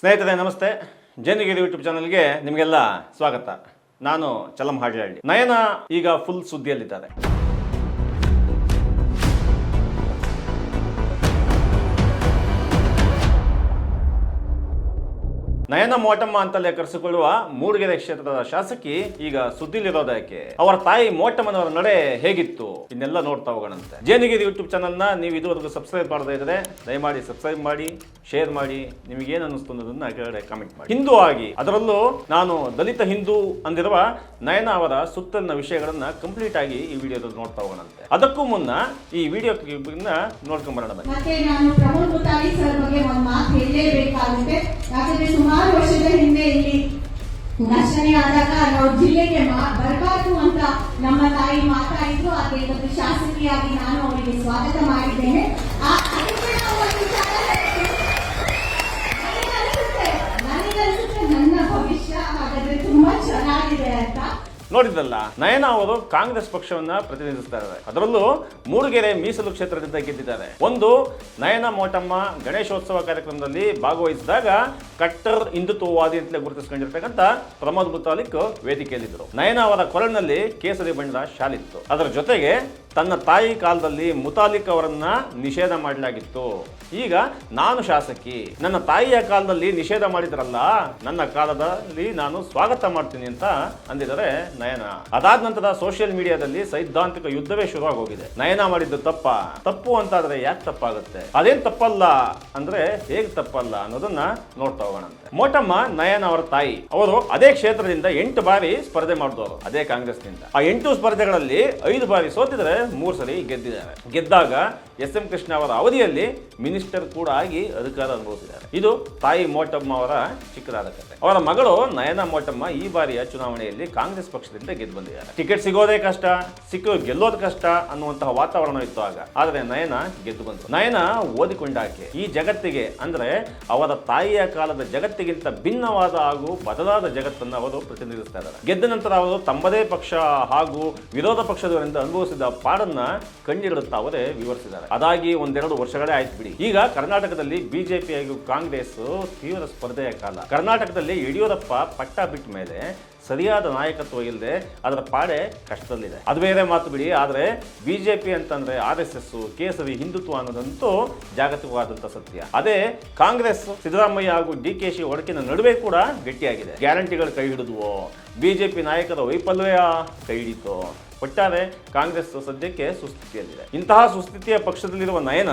ಸ್ನೇಹಿತರೆ ನಮಸ್ತೆ. ಜೇನುಗಿರಿ ಯೂಟ್ಯೂಬ್ ಚಾನಲ್ಗೆ ನಿಮಗೆಲ್ಲ ಸ್ವಾಗತ. ನಾನು ಚಲಂ ಹಾಡಿಹಳ್ಳಿ ನಯನ ಈಗ ಫುಲ್ ಸುದ್ದಿಯಲ್ಲಿದ್ದಾರೆ. ನಯನ ಮೋಟಮ್ಮ ಅಂತಲೇ ಕರೆಸಿಕೊಳ್ಳುವ ಮೂಡಿಗೆರೆ ಕ್ಷೇತ್ರದ ಶಾಸಕಿ ಈಗ ಸುದ್ದಿಲಿರೋದಕ್ಕೆ. ಅವರ ತಾಯಿ ಮೋಟಮ್ಮನವರ ನಡೆ ಹೇಗಿತ್ತು? ಇನ್ನೆಲ್ಲ ನೋಡ್ತಾ ಹೋಗೋಣಂತೆ. ಜೇನುಗಿರಿ ಯೂಟ್ಯೂಬ್ ಚಾನಲ್ನ ನೀವು ಇದುವರೆಗೂ ಸಬ್ಸ್ಕ್ರೈಬ್ ಮಾಡದೇ ಇದ್ರೆ ದಯಮಾಡಿ ಸಬ್ಸ್ಕ್ರೈಬ್ ಮಾಡಿ ಶೇರ್ ಮಾಡಿ, ನಿಮಗೆ ಏನು ಅನ್ನಿಸ್ತು ಅನ್ನೋದನ್ನ ಕೆಳಗಡೆ ಕಾಮೆಂಟ್ ಮಾಡಿ. ಹಿಂದೂ ಆಗಿ, ಅದರಲ್ಲೂ ನಾನು ದಲಿತ ಹಿಂದೂ ಅಂದಿರುವ ನಯನ ಅವರ ಸುತ್ತಲಿನ ವಿಷಯಗಳನ್ನ ಕಂಪ್ಲೀಟ್ ಆಗಿ ಈ ವಿಡಿಯೋದಲ್ಲಿ ನೋಡ್ತಾ ಹೋಗೋಣಂತೆ. ಅದಕ್ಕೂ ಮುನ್ನ ಈ ವಿಡಿಯೋ ನೋಡ್ಕೊಂಡ್ ಬರೋಣ ಸುಮಾರು ವರ್ಷದ ಹಿಂದೆ ಇಲ್ಲಿ ಘರ್ಷಣೆ ಆದಾಗ ನಾವು ಜಿಲ್ಲೆಗೆ ಬರಬಾರದು ಬರಬಾರ್ದು ಅಂತ ನಮ್ಮ ತಾಯಿ ಮಾತಾಡಿದ್ರು. ಆ ಇವತ್ತು ಶಾಸಕಿಯಾಗಿ ನಾನು ಅವರಿಗೆ ಸ್ವಾಗತ ಮಾಡಿದ್ದೇನೆ ಆ- ಅದಕ್ಕೆ ನಾವು ಒಂದು ವಿಚಾರ ಹೇಳ್ತೀವಿ. ನನಗನ್ಸುತ್ತೆ ನನಗನ್ಸುತ್ತೆ ನನ್ನ ಭವಿಷ್ಯ ಹಾಗಾದ್ರೆ ತುಂಬಾ ಚೆನ್ನಾಗಿದೆ ಅಂತ ನೋಡಿದ್ರಲ್ಲ, ನಯನ ಅವರು ಕಾಂಗ್ರೆಸ್ ಪಕ್ಷವನ್ನ ಪ್ರತಿನಿಧಿಸ್ತಾ ಇದ್ದಾರೆ. ಅದರಲ್ಲೂ ಮೂಡಿಗೆರೆ ಮೀಸಲು ಕ್ಷೇತ್ರದಿಂದ ಗೆದ್ದಿದ್ದಾರೆ. ಒಂದು, ನಯನ ಮೋಟಮ್ಮ ಗಣೇಶೋತ್ಸವ ಕಾರ್ಯಕ್ರಮದಲ್ಲಿ ಭಾಗವಹಿಸಿದಾಗ ಕಟ್ಟರ್ ಹಿಂದುತ್ವವಾದಿ ಅಂತಲೇ ಗುರುತಿಸಿಕೊಂಡಿರ್ತಕ್ಕಂಥ ಪ್ರಮೋದ್ ಮುತಾಲಿಕ್ ವೇದಿಕೆಯಲ್ಲಿದ್ದರು. ನಯನ ಅವರ ಕೊರಳಿನಲ್ಲಿ ಕೇಸರಿ ಬಣ್ಣದ ಶಾಲಿತ್ತು ಅದರ ಜೊತೆಗೆ ತನ್ನ ತಾಯಿ ಕಾಲದಲ್ಲಿ ಮುತಾಲಿಕ್ ಅವರನ್ನ ನಿಷೇಧ ಮಾಡಲಾಗಿತ್ತು. ಈಗ ನಾನು ಶಾಸಕಿ, ನನ್ನ ತಾಯಿಯ ಕಾಲದಲ್ಲಿ ನಿಷೇಧ ಮಾಡಿದ್ರಲ್ಲ, ನನ್ನ ಕಾಲದಲ್ಲಿ ನಾನು ಸ್ವಾಗತ ಮಾಡ್ತೀನಿ ಅಂತ ಅಂದಿದ್ದಾರೆ ನಯನ. ಅದಾದ ನಂತರ ಸೋಷಿಯಲ್ ಮೀಡಿಯಾದಲ್ಲಿ ಸೈದ್ಧಾಂತಿಕ ಯುದ್ಧವೇ ಶುರುವಾಗಿ ಹೋಗಿದೆ ನಯನ ಮಾಡಿದ್ದು ತಪ್ಪ. ತಪ್ಪು ಅಂತಾದ್ರೆ ಯಾಕೆ ತಪ್ಪಾಗುತ್ತೆ? ಅದೇನ್ ತಪ್ಪಲ್ಲ ಅಂದ್ರೆ ಹೇಗ್ ತಪ್ಪಲ್ಲ ಅನ್ನೋದನ್ನ ನೋಡ್ತಾ ಹೋಗೋಣಂತೆ ಮೋಟಮ್ಮ ನಯನ ಅವರ ತಾಯಿ, ಅವರು ಅದೇ ಕ್ಷೇತ್ರದಿಂದ ಎಂಟು ಬಾರಿ ಸ್ಪರ್ಧೆ ಮಾಡಿದವರು, ಅದೇ ಕಾಂಗ್ರೆಸ್ನಿಂದ. ಆ ಎಂಟು ಸ್ಪರ್ಧೆಗಳಲ್ಲಿ ಐದು ಬಾರಿ ಸೋತಿದ್ರೆ ಮೂರು ಸರಿ ಗೆದ್ದಿದ್ದಾರೆ. ಗೆದ್ದಾಗ ಎಸ್ ಎಂ ಕೃಷ್ಣ ಅವರ ಅವಧಿಯಲ್ಲಿ ಮಿನಿಸ್ಟರ್ ಕೂಡ ಆಗಿ ಅಧಿಕಾರ ಅನುಭವಿಸಿದ್ದಾರೆ. ಇದು ತಾಯಿ ಮೋಟಮ್ಮ ಅವರ ಚಿಕ್ಕದಾದ ಕಥೆ ಅವರ ಮಗಳು ನಯನ ಮೋಟಮ್ಮ ಈ ಬಾರಿಯ ಚುನಾವಣೆಯಲ್ಲಿ ಕಾಂಗ್ರೆಸ್ ಪಕ್ಷದಿಂದ ಗೆದ್ದು ಬಂದಿದ್ದಾರೆ. ಟಿಕೆಟ್ ಸಿಗೋದೇ ಕಷ್ಟ, ಸಿಕ್ಕು ಗೆಲ್ಲೋದು ಕಷ್ಟ ಅನ್ನುವಂತಹ ವಾತಾವರಣ ಇತ್ತು ಆಗ. ಆದರೆ ನಯನ ಗೆದ್ದು ಬಂತು. ನಯನ ಓದಿಕೊಂಡಾಕೆ ಈ ಜಗತ್ತಿಗೆ, ಅಂದ್ರೆ ಅವರ ತಾಯಿಯ ಕಾಲದ ಜಗತ್ತಿಗಿಂತ ಭಿನ್ನವಾದ ಹಾಗೂ ಬದಲಾದ ಜಗತ್ತನ್ನು ಅವರು ಪ್ರತಿನಿಧಿಸ್ತಾ ಇದ್ದಾರೆ. ಗೆದ್ದ ನಂತರ ಅವರು ತಮ್ಮದೇ ಪಕ್ಷ ಹಾಗೂ ವಿರೋಧ ಪಕ್ಷದವರಿಂದ ಅನುಭವಿಸಿದ ಪಾಡನ್ನ ಅವರೇ ವಿವರಿಸಿದ್ದಾರೆ. ಅದಾಗಿ ಒಂದೆರಡು ವರ್ಷಗಳೇ ಆಯ್ತು ಬಿಡಿ. ಈಗ ಕರ್ನಾಟಕದಲ್ಲಿ ಬಿಜೆಪಿ ಹಾಗೂ ಕಾಂಗ್ರೆಸ್ ತೀವ್ರ ಸ್ಪರ್ಧೆಯ ಕಾಲ. ಕರ್ನಾಟಕದಲ್ಲಿ ಯಡಿಯೂರಪ್ಪ ಪಟ್ಟ ಬಿಟ್ಟ ಮೇಲೆ ಸರಿಯಾದ ನಾಯಕತ್ವ ಇಲ್ಲದೆ ಅದರ ಪಾಡೆ ಕಷ್ಟದಲ್ಲಿದೆ. ಅದು ಬೇರೆ ಮಾತು ಬಿಡಿ, ಆದರೆ ಬಿ ಜೆ ಪಿ ಅಂತಂದರೆ ಆರ್ ಎಸ್ ಎಸ್ ಕೇಸರಿ ಹಿಂದುತ್ವ ಅನ್ನೋದಂತೂ ಜಾಗತಿಕವಾದಂಥ ಸತ್ಯ. ಅದೇ ಕಾಂಗ್ರೆಸ್ ಸಿದ್ದರಾಮಯ್ಯ ಹಾಗೂ ಡಿ ಕೆ ಶಿ ಒಡಕಿನ ನಡುವೆ ಕೂಡ ಗಟ್ಟಿಯಾಗಿದೆ. ಗ್ಯಾರಂಟಿಗಳು ಕೈ ಹಿಡಿದ್ವು? ಪಿ ನಾಯಕರ ವೈಫಲ್ಯ ಕೈ ಹಿಡಿತು? ಒಟ್ಟಾರೆ ಕಾಂಗ್ರೆಸ್ ಸದ್ಯಕ್ಕೆ ಸುಸ್ಥಿತಿಯಲ್ಲಿದೆ. ಇಂತಹ ಸುಸ್ಥಿತಿಯ ಪಕ್ಷದಲ್ಲಿರುವ ನಯನ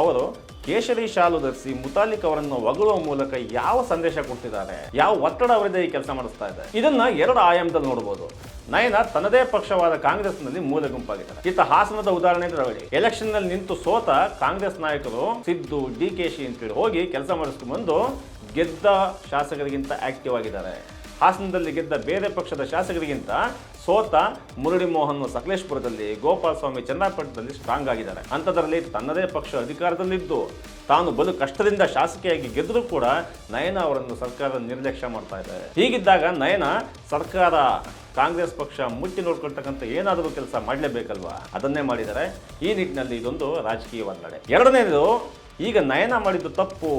ಅವರು ಕೇಸರಿ ಶಾಲು ಧರಿಸಿ ಮುತಾಲಿಕ್ ಅವರನ್ನು ಒಗಳುವ ಮೂಲಕ ಯಾವ ಸಂದೇಶ ಕೊಡ್ತಿದ್ದಾರೆ ಯಾವ ಒತ್ತಡ ಅವರದೇ ಈ ಕೆಲಸ ಮಾಡಿಸ್ತಾ ಇದೆ? ಇದನ್ನ ಎರಡು ಆಯಾಮದಲ್ಲಿ ನೋಡಬಹುದು ನಯನ ತನ್ನದೇ ಪಕ್ಷವಾದ ಕಾಂಗ್ರೆಸ್ನಲ್ಲಿ ಮೂಲ ಗುಂಪಾಗಿದ್ದಾರೆ. ಈತ ಹಾಸನದ ಉದಾಹರಣೆ ರವಳಿ ಎಲೆಕ್ಷನ್ನಲ್ಲಿ ನಿಂತು ಸೋತ ಕಾಂಗ್ರೆಸ್ ನಾಯಕರು ಸಿದ್ದು, ಡಿ ಕೆ ಶಿ ಅಂತೇಳಿ ಹೋಗಿ ಕೆಲಸ ಮಾಡಿಸ್ಕೊಂಡು ಬಂದು ಗೆದ್ದ ಶಾಸಕರಿಗಿಂತ ಆಕ್ಟಿವ್ ಆಗಿದ್ದಾರೆ. ಹಾಸನದಲ್ಲಿ ಗೆದ್ದ ಬೇರೆ ಪಕ್ಷದ ಶಾಸಕರಿಗಿಂತ ಸೋತ ಮುರಳಿ ಮೋಹನ್ ಸಕಲೇಶ್ಪುರದಲ್ಲಿ ಗೋಪಾಲ ಸ್ವಾಮಿ ಚನ್ನಪಟ್ಟಣದಲ್ಲಿ ಸ್ಟ್ರಾಂಗ್ ಆಗಿದ್ದಾರೆ. ಅಂಥದ್ರಲ್ಲಿ ತನ್ನದೇ ಪಕ್ಷ ಅಧಿಕಾರದಲ್ಲಿದ್ದು ತಾನು ಬಲು ಕಷ್ಟದಿಂದ ಶಾಸಕಿಯಾಗಿ ಗೆದ್ದರೂ ಕೂಡ ನಯನ ಅವರನ್ನು ಸರ್ಕಾರ ನಿರ್ಲಕ್ಷ್ಯ ಮಾಡ್ತಾ ಇದ್ದಾರೆ ಹೀಗಿದ್ದಾಗ ನಯನ ಸರ್ಕಾರ ಕಾಂಗ್ರೆಸ್ ಪಕ್ಷ ಮುಟ್ಟಿ ನೋಡ್ಕೊಳ್ತಕ್ಕಂಥ ಏನಾದರೂ ಕೆಲಸ ಮಾಡಲೇಬೇಕಲ್ವಾ? ಅದನ್ನೇ ಮಾಡಿದ್ದಾರೆ ಈ ನಿಟ್ಟಿನಲ್ಲಿ ಇದೊಂದು ರಾಜಕೀಯ ಒಂದಡೆ ಎರಡನೇದು ಈಗ ನಯನ ಮಾಡಿದ್ದು ತಪ್ಪು,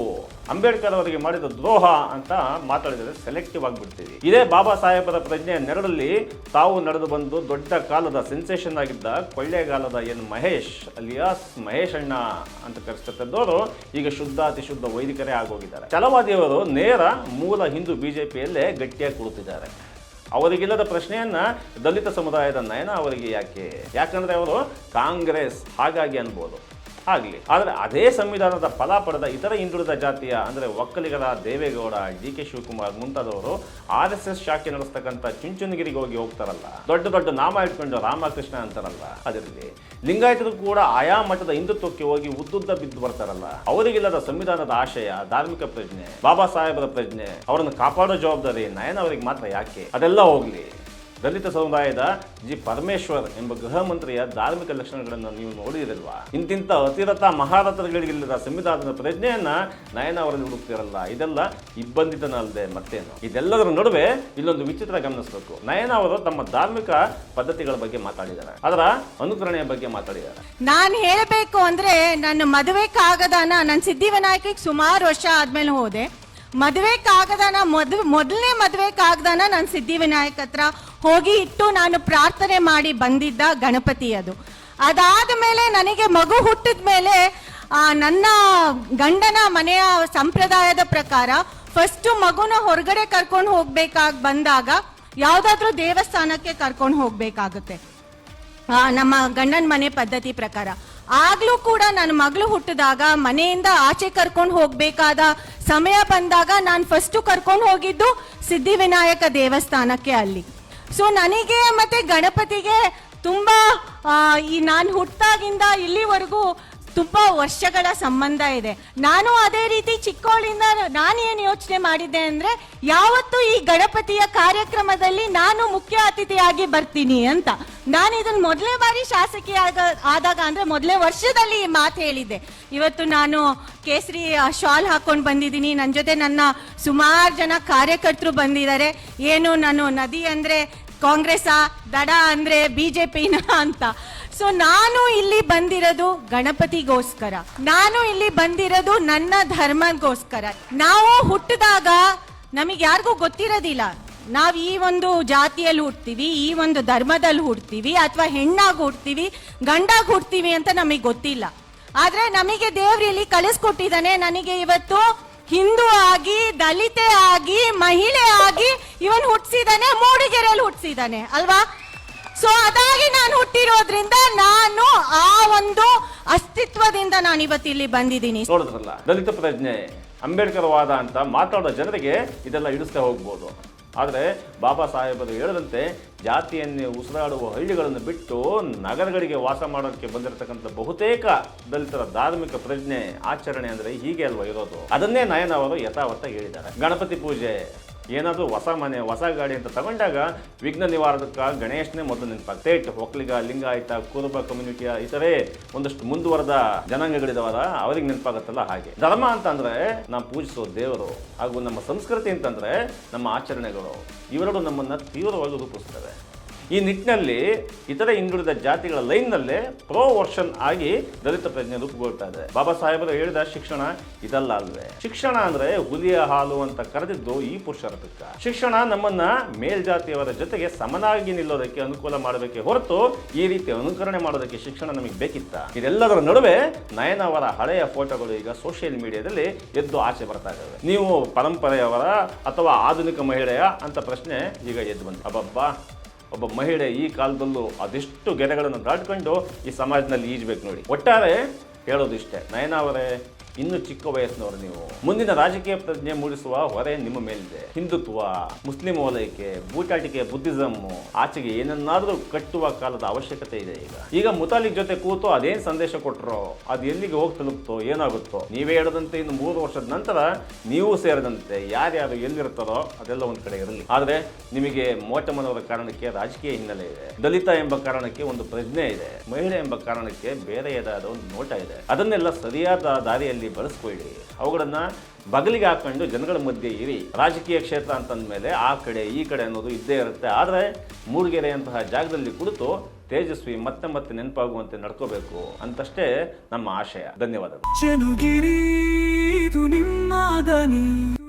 ಅಂಬೇಡ್ಕರ್ ಅವರಿಗೆ ಮಾಡಿದ ದ್ರೋಹ ಅಂತ ಮಾತಾಡಿದರೆ ಸೆಲೆಕ್ಟಿವ್ ಆಗಿಬಿಡ್ತೀವಿ. ಇದೇ ಬಾಬಾ ಸಾಹೇಬರ ಪ್ರಜ್ಞೆಯ ನೆರಳಲ್ಲಿ ತಾವು ನಡೆದು ಬಂದು ದೊಡ್ಡ ಕಾಲದ ಸೆನ್ಸೇಷನ್ ಆಗಿದ್ದ ಕೊಳ್ಳೇಗಾಲದ ಎನ್ ಮಹೇಶ್, ಅಲಿಯಾಸ್ ಮಹೇಶ್ ಅಣ್ಣ ಅಂತ ಕರೆಸ್ತಕ್ಕಂಥವ್ರು ಈಗ ಶುದ್ಧ ಅತಿಶುದ್ಧ ವೈದಿಕರೇ ಆಗೋಗಿದ್ದಾರೆ. ಛಲವಾದಿಯವರು ನೇರ ಮೂಲ ಹಿಂದೂ ಬಿಜೆಪಿಯಲ್ಲೇ ಗಟ್ಟಿಯಾಗಿ ಕುಳಿತಿದ್ದಾರೆ. ಅವರಿಗಿಲ್ಲದ ಪ್ರಶ್ನೆಯನ್ನ ದಲಿತ ಸಮುದಾಯದ ನಯನ ಅವರಿಗೆ ಯಾಕೆ? ಯಾಕಂದ್ರೆ ಅವರು ಕಾಂಗ್ರೆಸ್ ಹಾಗಾಗಿ ಅನ್ಬೋದು. ಆಗಲಿ. ಆದರೆ ಅದೇ ಸಂವಿಧಾನದ ಫಲ ಪಡೆದ ಇತರ ಹಿಂದುಳಿದ ಜಾತಿಯ, ಅಂದರೆ ಒಕ್ಕಲಿಗರ ದೇವೇಗೌಡ, ಡಿ ಕೆ ಶಿವಕುಮಾರ್ ಮುಂತಾದವರು ಆರ್ ಎಸ್ ಎಸ್ ಶಾಖೆ ನಡೆಸ್ತಕ್ಕಂಥ ಚುಂಚನಗಿರಿಗೆ ಹೋಗಿ ಹೋಗ್ತಾರಲ್ಲ. ದೊಡ್ಡ ದೊಡ್ಡ ನಾಮ ಇಟ್ಕೊಂಡು ರಾಮಕೃಷ್ಣ ಅಂತಾರಲ್ಲ. ಅದರಲ್ಲಿ ಲಿಂಗಾಯತರು ಕೂಡ ಆಯಾ ಮಠದ ಹಿಂದುತ್ವಕ್ಕೆ ಹೋಗಿ ಉದ್ದುದ್ದ ಬಿದ್ದು ಬರ್ತಾರಲ್ಲ. ಅವರಿಗಿಲ್ಲದ ಸಂವಿಧಾನದ ಆಶಯ, ಧಾರ್ಮಿಕ ಪ್ರಜ್ಞೆ, ಬಾಬಾ ಸಾಹೇಬರ ಪ್ರಜ್ಞೆ, ಅವರನ್ನು ಕಾಪಾಡೋ ಜವಾಬ್ದಾರಿ ನಯನ ಅವರಿಗೆ ಮಾತ್ರ ಯಾಕೆ? ಅದೆಲ್ಲ ಹೋಗ್ಲಿ. ದಲಿತ ಸಮುದಾಯದ ಜಿ ಪರಮೇಶ್ವರ್ ಎಂಬ ಗೃಹ ಮಂತ್ರಿಯ ಧಾರ್ಮಿಕ ಲಕ್ಷಣಗಳನ್ನು ನೀವು ನೋಡಿದಿರಲ್ವಾ? ಇಂತಿಂಥ ಅತಿರಥ ಮಹಾರಥಗಳಿಗಿಲ್ಲದ ಸಂವಿಧಾನದ ಪ್ರಜ್ಞೆಯನ್ನ ನಯನ ಅವರಲ್ಲಿ ಹುಡುಕ್ತಿರಲ್ಲ. ಇದೆಲ್ಲ ಇಬ್ಬಂದಿತನಲ್ಲದೆ ಮತ್ತೇನು? ಇದೆಲ್ಲದರ ನಡುವೆ ಇಲ್ಲೊಂದು ವಿಚಿತ್ರ ಗಮನಿಸಬೇಕು. ನಯನ ಅವರು ತಮ್ಮ ಧಾರ್ಮಿಕ ಪದ್ಧತಿಗಳ ಬಗ್ಗೆ ಮಾತಾಡಿದ್ದಾರೆ. ಅದರ ಅನುಕರಣೆಯ ಬಗ್ಗೆ ಮಾತಾಡಿದ್ದಾರೆ. ನಾನು ಹೇಳಬೇಕು ಅಂದ್ರೆ ನನ್ನ ಮದುವೆ ಕಾಗದನ ನನ್ನ ಸಿದ್ಧಿವಿನಾಯಕಕ್ಕೆ ಸುಮಾರು ವರ್ಷ ಆದ್ಮೇಲೆ ಹೋದೆ. ಮದುವೆ ಕಾಗದನ ಮೊದ್, ಮೊದಲನೇ ಮದುವೆ ಕಾಗದನ ನಾನು ಸಿದ್ಧಿವಿನಾಯಕ್ ಹತ್ರ ಹೋಗಿ ಇಟ್ಟು ನಾನು ಪ್ರಾರ್ಥನೆ ಮಾಡಿ ಬಂದಿದ್ದ ಗಣಪತಿ ಅದು. ಅದಾದ ಮೇಲೆ ನನಗೆ ಮಗು ಹುಟ್ಟಿದ ಮೇಲೆ ನನ್ನ ಗಂಡನ ಮನೆಯ ಸಂಪ್ರದಾಯದ ಪ್ರಕಾರ ಫಸ್ಟ್ ಮಗುನ ಹೊರಗಡೆ ಕರ್ಕೊಂಡು ಹೋಗ್ಬೇಕಾಗಿ, ಬಂದಾಗ ಯಾವುದಾದ್ರೂ ದೇವಸ್ಥಾನಕ್ಕೆ ಕರ್ಕೊಂಡು ಹೋಗ್ಬೇಕಾಗುತ್ತೆ. ನಮ್ಮ ಗಂಡನ ಮನೆ ಪದ್ಧತಿ ಪ್ರಕಾರ. ಆಗ್ಲೂ ಕೂಡ ನನ್ನ ಮಗಳು ಹುಟ್ಟಿದಾಗ, ಮನೆಯಿಂದ ಆಚೆ ಕರ್ಕೊಂಡು ಹೋಗ್ಬೇಕಾದ ಸಮಯ ಬಂದಾಗ ನಾನು ಫಸ್ಟ್ ಕರ್ಕೊಂಡು ಹೋಗಿದ್ದು ಸಿದ್ಧಿವಿನಾಯಕ ದೇವಸ್ಥಾನಕ್ಕೆ ಅಲ್ಲಿ. ಸೊ ನನಗೆ ಮತ್ತೆ ಗಣಪತಿಗೆ ತುಂಬಾ ಈ ನಾನು ಹುಟ್ಟಾಗಿಂದ ಇಲ್ಲಿವರೆಗೂ ತುಂಬಾ ವರ್ಷಗಳ ಸಂಬಂಧ ಇದೆ. ನಾನು ಅದೇ ರೀತಿ ಚಿಕ್ಕವಳಿಂದ ನಾನು ಏನು ಯೋಚನೆ ಮಾಡಿದ್ದೆ ಅಂದ್ರೆ, ಯಾವತ್ತು ಈ ಗಣಪತಿಯ ಕಾರ್ಯಕ್ರಮದಲ್ಲಿ ನಾನು ಮುಖ್ಯ ಅತಿಥಿಯಾಗಿ ಬರ್ತೀನಿ ಅಂತ. ನಾನು ಇದನ್ನ ಮೊದಲೇ ಬಾರಿ ಶಾಸಕಿ ಆದಾಗ ಅಂದ್ರೆ ಮೊದಲೇ ವರ್ಷದಲ್ಲಿ ಈ ಮಾತು ಹೇಳಿದ್ದೆ. ಇವತ್ತು ನಾನು ಕೇಸರಿ ಶಾಲ್ ಹಾಕೊಂಡು ಬಂದಿದ್ದೀನಿ. ನನ್ನ ಜೊತೆ ನನ್ನ ಸುಮಾರು ಜನ ಕಾರ್ಯಕರ್ತರು ಬಂದಿದ್ದಾರೆ. ಏನು ನಾನು ನದಿ ಅಂದ್ರೆ ಕಾಂಗ್ರೆಸ್ಸಾ, ದಡ ಅಂದ್ರೆ ಬಿಜೆಪಿನ ಅಂತ. ಸೊ ನಾನು ಇಲ್ಲಿ ಬಂದಿರೋದು ಗಣಪತಿಗೋಸ್ಕರ. ನಾನು ಇಲ್ಲಿ ಬಂದಿರೋದು ನನ್ನ ಧರ್ಮಗೋಸ್ಕರ. ನಾವು ಹುಟ್ಟಿದಾಗ ನಮಗೆ ಯಾರಿಗೂ ಗೊತ್ತಿರೋದಿಲ್ಲ. ನಾವ್ ಈ ಒಂದು ಜಾತಿಯಲ್ಲಿ ಹುಡ್ತೀವಿ ಈ ಒಂದು ಧರ್ಮದಲ್ಲಿ ಹುಡ್ತೀವಿ ಅಥವಾ ಹೆಣ್ಣಾಗಿ ಹುಡ್ತೀವಿ ಗಂಡಾಗಿ ಹುಡ್ತೀವಿ ಅಂತ ನಮಗೆ ಗೊತ್ತಿಲ್ಲ. ಆದ್ರೆ ನಮಗೆ ದೇವ್ರು ಇಲ್ಲಿ ಕಳಿಸ್ಕೊಟ್ಟಿದ್ದಾನೆ. ನನಗೆ ಇವತ್ತು ಹಿಂದೂ ಆಗಿ, ದಲಿತೆ ಆಗಿ, ಮಹಿಳೆ ಆಗಿ ಇವನ್ ಹುಟ್ಟಿಸಿದಾನೆ ಮೂಡಿಗೆರೆಯಲ್ಲಿ ಹುಟ್ಟಿಸಿದಾನೆ ಅಲ್ವಾ? ಸೊ ಅದಾಗಿ ನಾನು ಹುಟ್ಟಿರೋದ್ರಿಂದ ನಾನು ಆ ಒಂದು ಅಸ್ತಿತ್ವದಿಂದ ನಾನು ಇವತ್ತು ಇಲ್ಲಿ ಬಂದಿದ್ದೀನಿ. ದಲಿತ ಪ್ರಜ್ಞೆ, ಅಂಬೇಡ್ಕರ್ ವಾದ ಅಂತ ಮಾತಾಡೋ ಜನರಿಗೆ ಇದೆಲ್ಲ ಇಡಿಸ್ತಾ ಹೋಗ್ಬೋದು. ಆದರೆ ಬಾಬಾ ಸಾಹೇಬರು ಹೇಳದಂತೆ ಜಾತಿಯನ್ನೇ ಉಸಿರಾಡುವ ಹಳ್ಳಿಗಳನ್ನು ಬಿಟ್ಟು ನಗರಗಳಿಗೆ ವಾಸ ಮಾಡೋಕ್ಕೆ ಬಂದಿರತಕ್ಕಂಥ ಬಹುತೇಕ ದಲಿತರ ಧಾರ್ಮಿಕ ಪ್ರಜ್ಞೆ, ಆಚರಣೆ ಅಂದರೆ ಹೀಗೆ ಅಲ್ವಾ ಇರೋದು? ಅದನ್ನೇ ನಯನ ಅವರು ಯಥಾವತ್ತ ಹೇಳಿದ್ದಾರೆ. ಗಣಪತಿ ಪೂಜೆ. ಏನಾದರೂ ಹೊಸ ಮನೆ, ಹೊಸ ಗಾಡಿ ಅಂತ ತಗೊಂಡಾಗ ವಿಘ್ನ ನಿವಾರಕ ಗಣೇಶನೇ ಮೊದಲು ನೆನಪಾಗುತ್ತೆ ಇಟ್ಟು ಹೊಕ್ಲಿಗ, ಲಿಂಗಾಯತ, ಕುರುಬ ಕಮ್ಯುನಿಟಿಯ ಇತರೆ ಒಂದಷ್ಟು ಮುಂದುವರೆದ ಜನಾಂಗಗಳಿದವಲ್ಲ, ಅವ್ರಿಗೆ ನೆನಪಾಗತ್ತಲ್ಲ ಹಾಗೆ. ಧರ್ಮ ಅಂತಂದ್ರೆ ನಾವು ಪೂಜಿಸೋ ದೇವರು ಹಾಗೂ ನಮ್ಮ ಸಂಸ್ಕೃತಿ ಅಂತಂದ್ರೆ ನಮ್ಮ ಆಚರಣೆಗಳು ಇವೆರಡು ನಮ್ಮನ್ನ ತೀವ್ರವಾಗಿ ರೂಪಿಸ್ತವೆ. ಈ ನಿಟ್ಟಿನಲ್ಲಿ ಇತರ ಹಿಂದುಳಿದ ಜಾತಿಗಳ ಲೈನ್ನಲ್ಲೇ ಪ್ರೋ ವರ್ಷನ್ ಆಗಿ ದಲಿತ ಪ್ರಜ್ಞೆ ರೂಪುಗೊಳ್ತಾ ಇದೆ. ಬಾಬಾ ಸಾಹೇಬರು ಹೇಳಿದ ಶಿಕ್ಷಣ ಇದಲ್ಲ ಅಲ್ವೇ. ಶಿಕ್ಷಣ ಅಂದ್ರೆ ಹುಲಿಯ ಹಾಲು ಅಂತ ಕರೆದಿದ್ದು ಈ ಪುರುಷರ ಪಿಕ್ಕ. ಶಿಕ್ಷಣ ನಮ್ಮನ್ನ ಮೇಲ್ಜಾತಿಯವರ ಜೊತೆಗೆ ಸಮನಾಗಿ ನಿಲ್ಲೋದಕ್ಕೆ ಅನುಕೂಲ ಮಾಡಬೇಕೆ ಹೊರತು ಈ ರೀತಿ ಅನುಕರಣೆ ಮಾಡೋದಕ್ಕೆ ಶಿಕ್ಷಣ ನಮಗೆ ಬೇಕಿತ್ತ. ಇದೆಲ್ಲದರ ನಡುವೆ ನಯನ ಅವರ ಹಳೆಯ ಫೋಟೋಗಳು ಈಗ ಸೋಷಿಯಲ್ ಮೀಡಿಯಾದಲ್ಲಿ ಎದ್ದು ಆಸೆ ಬರ್ತಾ ಇದ್ದಾವೆ. ನೀವು ಪರಂಪರೆಯವರ ಅಥವಾ ಆಧುನಿಕ ಮಹಿಳೆಯ ಅಂತ ಪ್ರಶ್ನೆ ಈಗ ಎದ್ದು ಬಂತು. ಅಬ್ಬಬ್ಬಾ. ಒಬ್ಬ ಮಹಿಳೆ ಈ ಕಾಲದಲ್ಲೂ ಅದೆಷ್ಟು ಗೆರೆಗಳನ್ನು ದಾಟ್ಕೊಂಡು ಈ ಸಮಾಜದಲ್ಲಿ ಈಜ್ಬೇಕು ನೋಡಿ. ಒಟ್ಟಾರೆ ಹೇಳೋದು ಇಷ್ಟೇ ನಯನ ಅವರೇ ಇನ್ನು ಚಿಕ್ಕ ವಯಸ್ಸಿನವರು ನೀವು. ಮುಂದಿನ ರಾಜಕೀಯ ಪ್ರಜ್ಞೆ ಮೂಡಿಸುವ ಹೊರೆ ನಿಮ್ಮ ಮೇಲಿದೆ. ಹಿಂದುತ್ವ, ಮುಸ್ಲಿಂ ಓಲೈಕೆ ಬೂಟಾಟಿಕೆ ಬುದ್ಧಿಸಮ್ ಆಚೆಗೆ ಏನನ್ನಾದರೂ ಕಟ್ಟುವ ಕಾಲದ ಅವಶ್ಯಕತೆ ಇದೆ ಈಗ. ಈಗ ಮುತಾಲಿಕ್ ಜೊತೆ ಕೂತು ಅದೇನ್ ಸಂದೇಶ ಕೊಟ್ಟರೋ ಅದು ಎಲ್ಲಿಗೆ ಹೋಗಿ ತಲುಪ್ತೋ, ಏನಾಗುತ್ತೋ, ನೀವೇ ಹೇಳದಂತೆ ಇನ್ನು ಮೂರು ವರ್ಷದ ನಂತರ ನೀವು ಸೇರದಂತೆ ಯಾರ್ಯಾರು ಎಲ್ಲಿರ್ತಾರೋ ಅದೆಲ್ಲ ಒಂದ್ ಕಡೆ ಇರಲಿ. ಆದ್ರೆ ನಿಮಗೆ ಮೋಟಮನವರ ಕಾರಣಕ್ಕೆ ರಾಜಕೀಯ ಹಿನ್ನೆಲೆ ಇದೆ. ದಲಿತ ಎಂಬ ಕಾರಣಕ್ಕೆ ಒಂದು ಪ್ರಜ್ಞೆ ಇದೆ. ಮಹಿಳೆ ಎಂಬ ಕಾರಣಕ್ಕೆ ಬೇರೆಯದಾದ ಒಂದು ನೋಟ ಇದೆ. ಅದನ್ನೆಲ್ಲ ಸರಿಯಾದ ದಾರಿಯಲ್ಲಿ ಬಳಸ್ಕೊಳ್ಳಿ. ಅವುಗಳನ್ನು ಬಗಲಿಗೆ ಹಾಕೊಂಡು ಜನಗಳ ಮಧ್ಯೆ ಇರಿ. ರಾಜಕೀಯ ಕ್ಷೇತ್ರ ಅಂತಂದ್ಮೇಲೆ ಆ ಕಡೆ, ಈ ಕಡೆ ಅನ್ನೋದು ಇದ್ದೇ ಇರುತ್ತೆ. ಆದರೆ ಮೂಡಿಗೆರೆಯಂತಹ ಜಾಗದಲ್ಲಿ ಕುಳಿತು ತೇಜಸ್ವಿ ಮತ್ತೆ ಮತ್ತೆ ನೆನಪಾಗುವಂತೆ ನಡ್ಕೋಬೇಕು ಅಂತಷ್ಟೇ ನಮ್ಮ ಆಶಯ. ಧನ್ಯವಾದಗಳು.